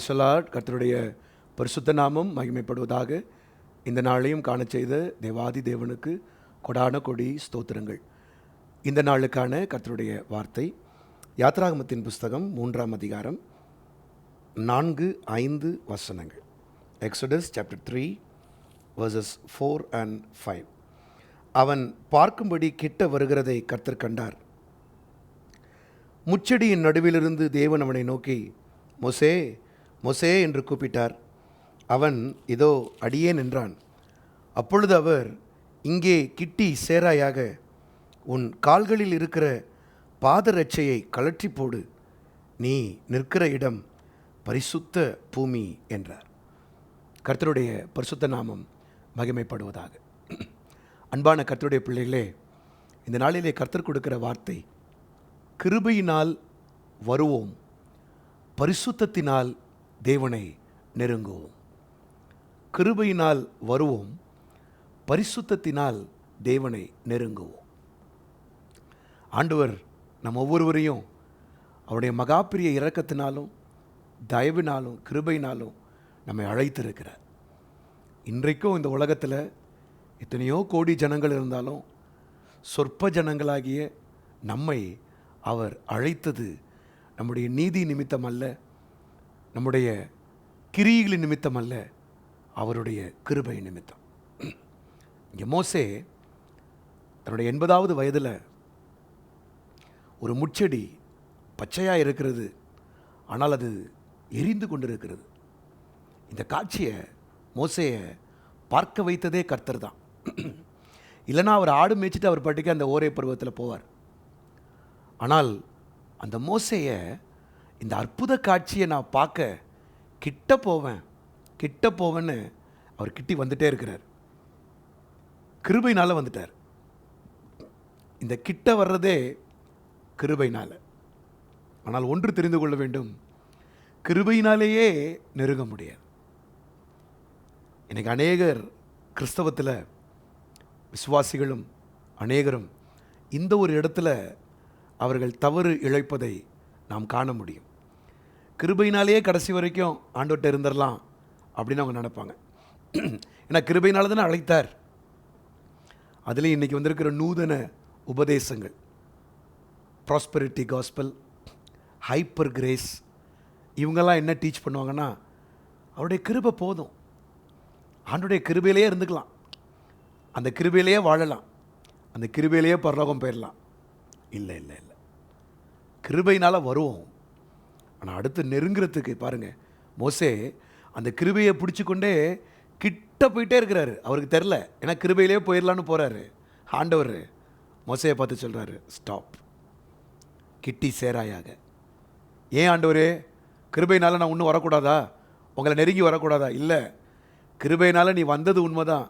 பிரைசலாட் கர்த்தருடைய பரிசுத்த நாமம் மகிமைப்படுவதாக இந்த நாளையும் காண செய்த தேவாதி தேவனுக்கு கொடான கொடி ஸ்தோத்திரங்கள். இந்த நாளுக்கான கர்த்தருடைய வார்த்தை யாத்ராகமத்தின் புஸ்தகம் மூன்றாம் அதிகாரம் நான்கு ஐந்து வசனங்கள். Exodus chapter three verses four and five அவன் பார்க்கும்படி கிட்ட வருகிறதை கர்த்தர் கண்டார். முச்செடியின் நடுவிலிருந்து தேவன் அவனை நோக்கி மொசே மொசே என்று கூப்பிட்டார். அவன் இதோ அடியே நின்றான். அப்பொழுது அவர் இங்கே கிட்டி சேராயாக உன் கால்களில் இருக்கிற பாதரட்சையை கலற்றி போடு. நீ நிற்கிற இடம் பரிசுத்த பூமி என்றார். கர்த்தருடைய பரிசுத்த நாமம் மகிமைப்படுவதாக. அன்பான கர்த்தருடைய பிள்ளைகளே இந்த நாளிலே கர்த்தர் கொடுக்கிற வார்த்தை கிருபையினால் வருவோம் பரிசுத்தத்தினால் தேவனை நெருங்குவோம். கிருபையினால் வருவோம் பரிசுத்தத்தினால் தேவனை நெருங்குவோம். ஆண்டவர் நம் ஒவ்வொருவரையும் அவருடைய மகாப்பிரிய இரக்கத்தினாலும் தயவினாலும் கிருபையினாலும் நம்மை அழைத்திருக்கிறார். இன்றைக்கும் இந்த உலகத்தில் எத்தனையோ கோடி ஜனங்கள் இருந்தாலும் சொற்ப ஜனங்களாகிய நம்மை அவர் அழைத்தது நம்முடைய நீதி நிமித்தம் அல்ல நம்முடைய கிரிகளின் நிமித்தம் அல்ல அவருடைய கிருபை நிமித்தம். இங்கே மோசே தன்னுடைய எண்பதாவது வயதில் ஒரு முச்செடி பச்சையாக இருக்கிறது ஆனால் அது எரிந்து கொண்டிருக்கிறது. இந்த காட்சியை மோசையை பார்க்க வைத்ததே கர்த்தர் தான். இல்லைனா அவர் ஆடு மேய்ச்சிட்டு அவர் பாட்டுக்கு அந்த ஓரே பருவத்தில் போவார். ஆனால் அந்த மோசையை இந்த அற்புத காட்சியை நான் பார்க்க கிட்ட போவேன் கிட்ட போவேன்னு அவர் கிட்டி வந்துட்டே இருக்கிறார். கிருபைனால் வந்துட்டார். இந்த கிட்ட வர்றதே கிருபைனால் ஆனால் ஒன்று தெரிந்து கொள்ள வேண்டும் கிருபையினாலேயே நெருங்க முடியாது. இன்னைக்கு அநேகர் கிறிஸ்தவத்தில் விசுவாசிகளும் அநேகரும் இந்த ஒரு இடத்துல அவர்கள் தவறு இழைப்பதை நாம் காண முடியும். கிருபையினாலேயே கடைசி வரைக்கும் ஆண்டோட்ட இருந்துடலாம் அப்படின்னு அவங்க நினைப்பாங்க. ஏன்னா கிருபையினால தானே அழைத்தார். அதுலேயும் இன்றைக்கி வந்திருக்கிற நூதன உபதேசங்கள். ப்ராஸ்பெரிட்டி காஸ்பல் ஹைப்பர் கிரேஸ் இவங்கெல்லாம் என்ன டீச் பண்ணுவாங்கன்னா அவருடைய கிருபை போதும். ஆண்டுடைய கிருபையிலேயே இருந்துக்கலாம். அந்த கிருபையிலேயே வாழலாம். அந்த கிருபையிலேயே பரலோகம் போயிடலாம். இல்லை இல்லை இல்லை. கிருபையினால் வருவோம். ஆனால் அடுத்து நெருங்குறதுக்கு பாருங்கள் மோசே அந்த கிருபையை பிடிச்சிக்கொண்டே கிட்ட போயிட்டே இருக்கிறாரு. அவருக்கு தெரில. ஏன்னா கிருபையிலே போயிடலான்னு போகிறாரு ஆண்டவர் மோசையை பார்த்து சொல்கிறாரு ஸ்டாப் கிட்டி சேராயாக. ஏன் ஆண்டவரே? கிருபையினால் நான் இன்னும் வரக்கூடாதா? உங்களை நெருங்கி வரக்கூடாதா? இல்லை. கிருபையினால் நீ வந்தது உண்மை தான்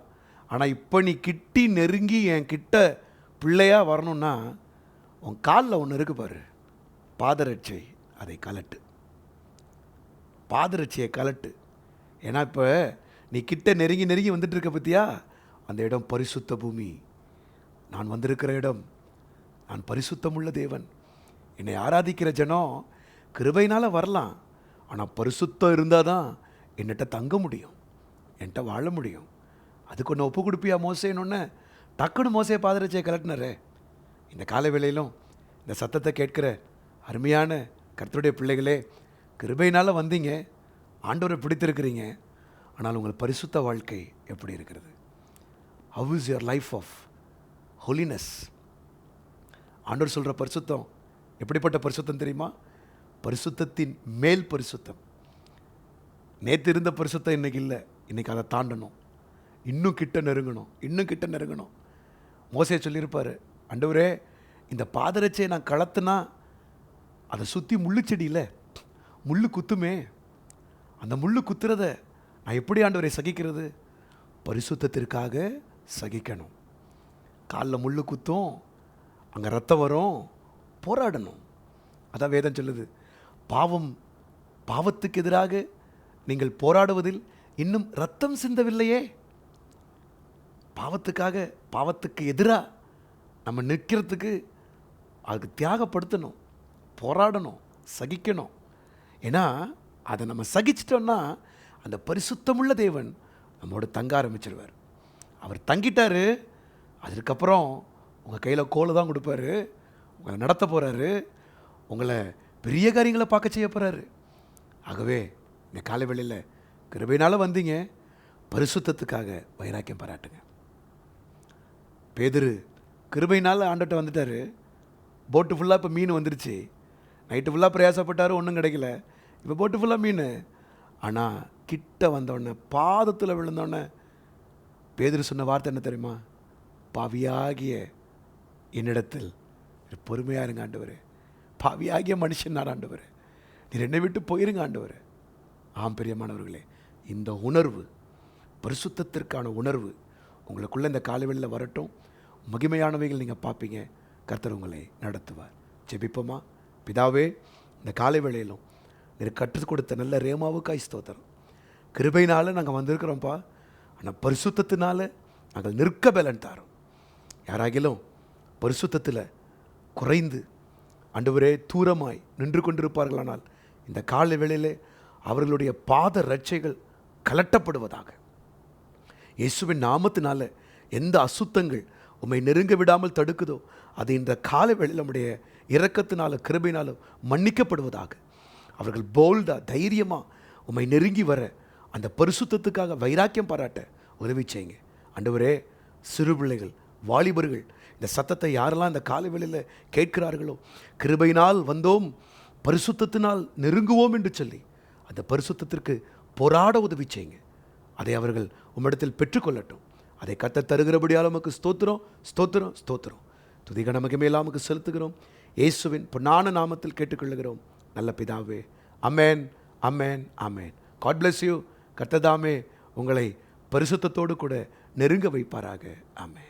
ஆனால் இப்போ நீ கிட்டி நெருங்கி என் கிட்ட பிள்ளையாக வரணும்னா உன் காலில் ஒன்று இருக்கு பாரு. பாதரட்சை. அதை கலட்டு. பாதரட்சியை கலட்டு. ஏன்னா இப்போ நீ கிட்ட நெருங்கி நெருங்கி வந்துட்டு இருக்க பத்தியா? அந்த இடம் பரிசுத்த பூமி. நான் வந்திருக்கிற இடம். நான் பரிசுத்தமுள்ள தேவன். என்னை ஆராதிக்கிற ஜனம் கிருபையினால் வரலாம். ஆனால் பரிசுத்தம் இருந்தால் தான் என்னட்ட தங்க முடியும். என்கிட்ட வாழ முடியும். அதுக்கு ஒன்று ஒப்பு கொடுப்பியா மோசேன்னு டக்குன்னு மோசையை பாதரட்சியை கலட்டினாரே. இந்த கால வேளையிலும் இந்த சத்தத்தை கேட்கிற அருமையான கர்த்தருடைய பிள்ளைகளே கிருபையினால் வந்தீங்க ஆண்டவரை பிடித்திருக்கிறீங்க ஆனால் உங்கள் பரிசுத்த வாழ்க்கை எப்படி இருக்கிறது? How is your life of holiness ஆண்டவர் சொல்கிற பரிசுத்தம் எப்படிப்பட்ட பரிசுத்தம் தெரியுமா? பரிசுத்தத்தின் மேல் பரிசுத்தம். நேற்று இருந்த பரிசுத்தம் இன்னைக்கு இல்லை இன்றைக்கி அதை தாண்டணும். இன்னும் கிட்ட நெருங்கணும் இன்னும் கிட்ட நெருங்கணும். மோசையை சொல்லியிருப்பார் அண்டவரே இந்த பாதரட்சையை நான் கலத்துனா அதை சுற்றி முள்ளு செடியில் முள்ளு குத்துமே. அந்த முள்ளு குத்துறத நான் எப்படி ஆண்டவரை சகிக்கிறது? பரிசுத்தத்திற்காக சகிக்கணும். காலில் முள்ளு குத்தும் அங்கே ரத்தம் வரும் போராடணும். அதான் வேதம் சொல்லுது பாவம் பாவத்துக்கு எதிராக நீங்கள் போராடுவதில் இன்னும் ரத்தம் சிந்தவில்லையே. பாவத்துக்காக பாவத்துக்கு எதிராக நம்ம நிற்கிறதுக்கு அதுக்கு தியாகப்படுத்தணும். போராடணும் சகிக்கணும். ஏன்னா அதை நம்ம சகிச்சிட்டோம்னா அந்த பரிசுத்தமுள்ள தேவன் நம்மளோட தங்க ஆரம்பிச்சிருவார். அவர் தங்கிட்டாரு அதுக்கப்புறம் உங்கள் கையில் கோலை தான் கொடுப்பாரு உங்களை நடத்த போகிறாரு உங்களை பெரிய காரியங்களை பார்க்க செய்ய போகிறாரு ஆகவே இந்த காலை வேளையில் கிருபையினால் வந்தீங்க பரிசுத்தத்துக்காக வைராக்கியம் பாராட்டுங்க. பேதுரு கிருபையினால் ஆண்டட்ட வந்துட்டார் போட்டு ஃபுல்லாக இப்போ மீன் வந்துருச்சு. நைட்டு ஃபுல்லாக பிரயாசப்பட்டார் ஒன்றும் கிடைக்கல. இப்போ போட்டு ஃபுல்லாக மீன். ஆனால் கிட்ட வந்தோடனே பாதத்தில் விழுந்தோடனே பேதுரு சொன்ன வார்த்தை என்ன தெரியுமா? பாவியாகிய என்னிடத்தில் பொறுமையாக இருங்க ஆண்டவர். பாவியாகிய மனுஷன் நான் ஆண்டவர். நீர் என்னை விட்டு போயிருங்க ஆண்டவர். ஆம் பிரியமானவர்களே இந்த உணர்வு பரிசுத்தத்திற்கான உணர்வு உங்களுக்குள்ளே இந்த காலவெளியில் வரட்டும். மகிமையானவைகள் நீங்கள் பார்ப்பீங்க. கர்த்தர் உங்களை நடத்துவார். ஜெபிப்போமா? பிதாவே இந்த காலை வேளையிலும் நீர் கற்றுக் கொடுத்த நல்ல ரேமாவுக்காய் ஸ்தோத்திரம். கிருபையினால நாங்கள் வந்திருக்கிறோம்ப்பா. ஆனால் பரிசுத்தத்தினால நாங்கள் நிற்க பலன் தாரோம். யாராகிலும் பரிசுத்தத்தில் குறைந்து ஆண்டவரே தூரமாய் நின்று கொண்டிருப்பார்களானால் இந்த காலை வேளையிலே அவர்களுடைய பாத ரட்சைகள் கலட்டப்படுவதாக. இயேசுவின் நாமத்தினால எந்த அசுத்தங்கள் உம்மை நெருங்க விடாமல் தடுக்குதோ அது இந்த கால வேளையில் நம்முடைய இரக்கத்தினாலும் கிருபையினாலும் மன்னிக்கப்படுவதாக. அவர்கள் போல்டா தைரியமாக உம்மை நெருங்கி வர அந்த பரிசுத்தத்துக்காக வைராக்கியம் பாராட்ட உதவி செய்யுங்க. அண்டவரே சிறு பிள்ளைகள் வாலிபர்கள் இந்த சத்தத்தை யாரெல்லாம் இந்த காலவெளியில் கேட்கிறார்களோ கிருபையினால் வந்தோம் பரிசுத்தத்தினால் நெருங்குவோம் என்று சொல்லி அந்த பரிசுத்தத்திற்கு போராட உதவி செய்யுங்க. அதை அவர்கள் உம்மிடத்தில் பெற்றுக்கொள்ளட்டும். அதை கத்த தருகிறபடியால் நமக்கு ஸ்தோத்திரம் ஸ்தோத்திரம் ஸ்தோத்திரம். துதிக நமக்கு மேலாமுக்கு செலுத்துகிறோம். இயேசுவின் பொன்னான நாமத்தில் கேட்டுக்கொள்கிறோம் நல்ல பிதாவே amen amen amen God bless you கர்த்ததாமே உங்களை பரிசுத்தத்தோடு கூட நெருங்க வைப்பாராக. அமேன்